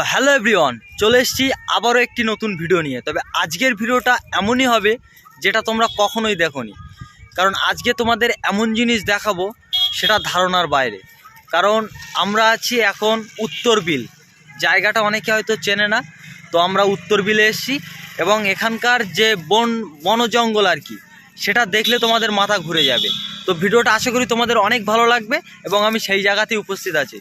তো hello everyone, চলে এসেছি আবারও একটি নতুন ভিডিও নিয়ে। তবে আজকের ভিডিওটা এমনই হবে যেটা তোমরা কখনোই দেখোনি। কারণ আজকে তোমাদের এমন জিনিস দেখাবো সেটা ধারণার বাইরে। কারণ আমরা আছি এখন উত্তর বিল। জায়গাটা অনেকে হয়তো চেনে না, তো আমরা উত্তর বিলে এসেছি এবং এখানকার যে বন বন জঙ্গল আর কি, সেটা দেখলে তোমাদের মাথা ঘুরে যাবে। তো ভিডিওটা আশা করি তোমাদের অনেক ভালো লাগবে এবং আমি সেই জায়গাতেই উপস্থিত আছি।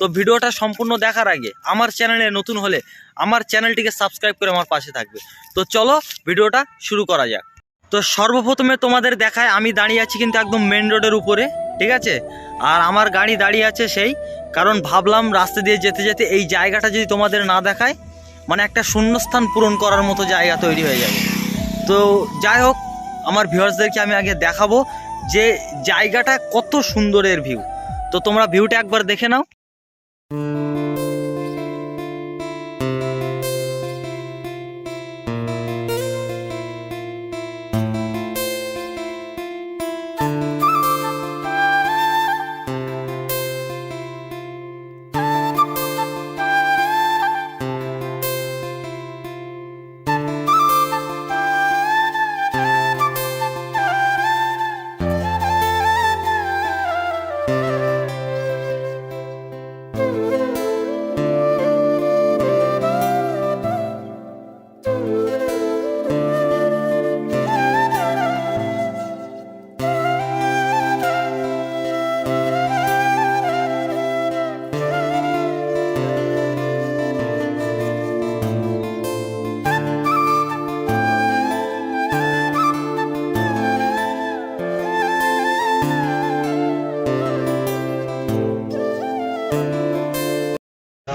তো ভিডিওটা সম্পূর্ণ দেখার আগে আমার চ্যানেলে নতুন হলে আমার চ্যানেলটিকে সাবস্ক্রাইব করে আমার পাশে থাকবে। তো চলো ভিডিওটা শুরু করা যাক। তো সর্বপ্রথমে তোমাদের দেখায়, আমি দাঁড়িয়ে আছি কিন্তু একদম মেন রোডের উপরে, ঠিক আছে? আর আমার গাড়ি দাঁড়িয়ে আছে সেই, কারণ ভাবলাম রাস্তা দিয়ে যেতে যেতে এই জায়গাটা যদি তোমাদের না দেখায় মানে একটা শূন্যস্থান পূরণ করার মতো জায়গা তৈরি হয়ে যাবে। তো যাই হোক, আমার ভিউয়ার্সদেরকে আমি আগে দেখাবো যে জায়গাটা কত সুন্দরের ভিউ তো তোমরা ভিউটা একবার দেখে নাও। Mm-hmm.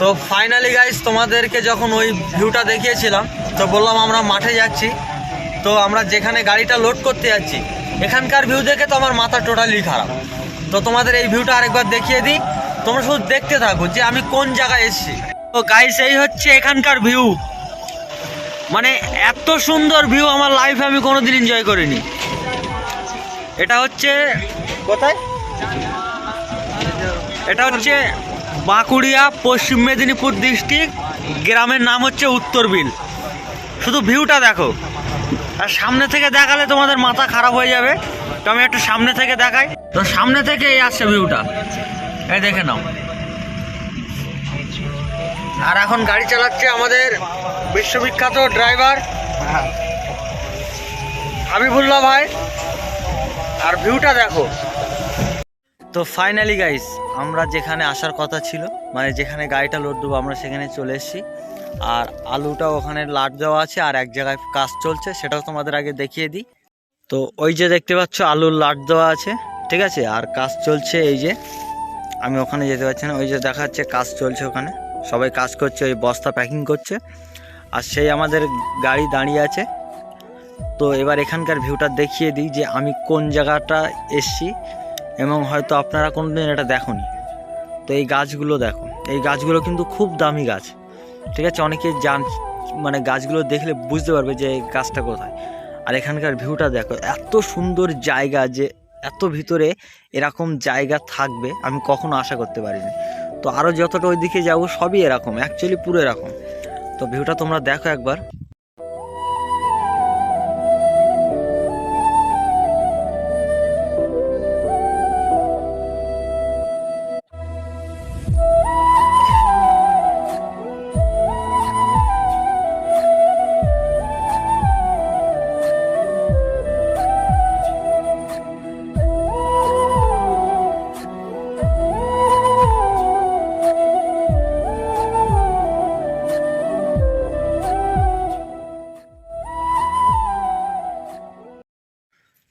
তো ফাইনালি গাইস তোমাদেরকে যখন ওই ভিউটা দেখিয়েছিলাম তো বললাম আমরা মাঠে যাচ্ছি। তো আমরা যেখানে গাড়িটা লোড করতে যাচ্ছি এখানকার ভিউ দেখে তো আমার মাথা টোটালি খারাপ। তো তোমাদের এই ভিউটা আরেকবার দেখিয়ে দিই। তোমরা শুধু দেখতে থাকো যে আমি কোন জায়গায় এসেছি। তো গাইস এই হচ্ছে এখানকার ভিউ মানে এত সুন্দর ভিউ আমার লাইফে আমি কোনোদিন এনজয় করিনি। এটা হচ্ছে কোথায়? এটা হচ্ছে বাঁকুড়িয়া পশ্চিম মেদিনীপুর ডিস্ট্রিক্ট গ্রামের নাম হচ্ছে উত্তর বিল শুধু ভিউটা দেখো। আর সামনে থেকে দেখালে তোমাদের মাথা খারাপ হয়ে যাবে। তো আমি একটু সামনে থেকে দেখাই। তো সামনে থেকে এই আসছে ভিউটা এই দেখে নাও। আর এখন গাড়ি চালাচ্ছে আমাদের বিশ্ববিখ্যাত ড্রাইভার হাবিবুল্লাহ ভাই। আর ভিউটা দেখো। তো ফাইনালি গাইস আমরা যেখানে আসার কথা ছিল মানে যেখানে গাড়িটা লোড দেবো, আমরা সেখানে চলে এসেছি। আর আলুটা ওখানে লাট দেওয়া আছে, আর এক জায়গায় কাজ চলছে, সেটাও তোমাদের আগে দেখিয়ে দিই। তো ওই যে দেখতে পাচ্ছ, আলুর লাট দেওয়া আছে, ঠিক আছে? আর কাজ চলছে এই যে, আমি ওখানে যেতে পারছি না, ওই যে দেখা যাচ্ছে কাজ চলছে ওখানে। সবাই কাজ করছে, ওই বস্তা প্যাকিং করছে। আর সেই আমাদের গাড়ি দাঁড়িয়ে আছে। তো এবার এখানকার ভিউটা দেখিয়ে দিই যে আমি কোন জায়গাটা এসছি। এবং হয়তো আপনারা কোনো দিন এটা দেখোনি। তো এই গাছগুলো দেখো এই গাছগুলো কিন্তু খুব দামি গাছ। ঠিক আছে? অনেকে জান মানে গাছগুলো দেখলে বুঝতে পারবে যে এই গাছটা কোথায়। আর এখানকার ভিউটা দেখো, এত সুন্দর জায়গা যে এত ভিতরে এরকম জায়গা থাকবে, আমি কখনো আশা করতে পারিনি। তো আরও যতটা ওই দিকে যাব সবই এরকম অ্যাকচুয়ালি পুরো এরকম। তো ভিউটা তোমরা দেখো একবার।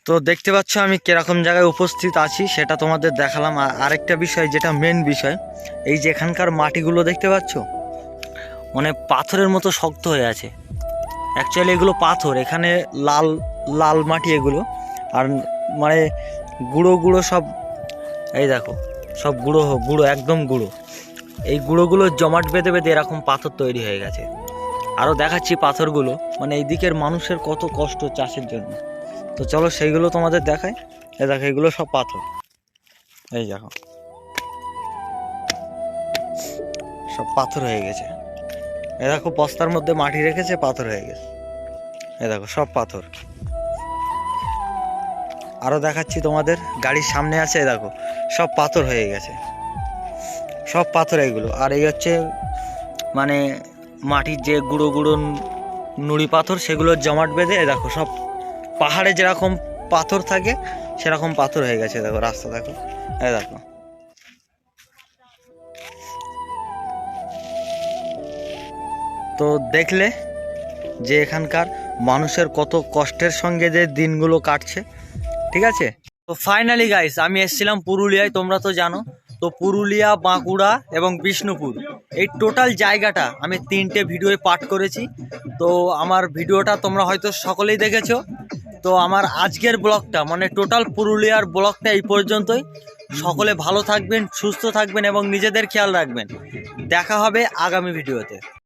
তো দেখতে পাচ্ছ আমি কীরকম জায়গায় উপস্থিত আছি, সেটা তোমাদের দেখালাম। আর আরেকটা বিষয়, যেটা মেন বিষয়, এই যে এখানকার মাটিগুলো দেখতে পাচ্ছ? মানে পাথরের মতো শক্ত হয়ে আছে। অ্যাকচুয়ালি এগুলো পাথর, এখানে লাল লাল মাটি এগুলো। আর মানে গুঁড়ো গুঁড়ো সব, এই দেখো, সব গুঁড়ো গুঁড়ো, একদম গুঁড়ো। এই গুঁড়োগুলো জমাট বেঁধে বেঁধে এরকম পাথর তৈরি হয়ে গেছে। আরও দেখাচ্ছি পাথরগুলো। মানে এই দিকের মানুষের কত কষ্ট চাষের জন্য। তো চলো সেইগুলো তোমাদের দেখাই। এ দেখো, এগুলো সব পাথর। এই দেখো। সব পাথর হয়ে গেছে। এ দেখো, বস্তার মধ্যে মাটি রেখেছে, পাথর হয়ে গেছে। এ দেখো, সব পাথর। আরও দেখাচ্ছি তোমাদের, গাড়ির সামনে আছে দেখো, সব পাথর হয়ে গেছে। সব পাথর এগুলো। আর এই হচ্ছে মানে মাটির যে গুঁড়ো গুঁড়ো নুড়ি পাথর সেগুলো জমাট বেঁধে দেখো, সব পাহাড়ে যেরকম পাথর থাকে, সেরকম পাথর হয়ে গেছে, দেখো, রাস্তা দেখো। এ দেখো। তো দেখলে যে এখানকার মানুষের কত কষ্টের সঙ্গে যে দিনগুলো কাটছে, ঠিক আছে? তো ফাইনালি গাইস আমি এসেছিলাম পুরুলিয়ায়, তোমরা তো জানো। তো পুরুলিয়া, বাঁকুড়া এবং বিষ্ণুপুর, এই টোটাল জায়গাটা আমি তিনটে ভিডিওয়ে পাঠ করেছি। তো আমার ভিডিওটা তোমরা হয়তো সকলেই দেখেছ। তো আমার আজকের ব্লগটা মানে টোটাল পুরুলিয়ার ব্লগটা এই পর্যন্তই। সকলে ভালো থাকবেন, সুস্থ থাকবেন এবং নিজেদের খেয়াল রাখবেন। দেখা হবে আগামী ভিডিওতে।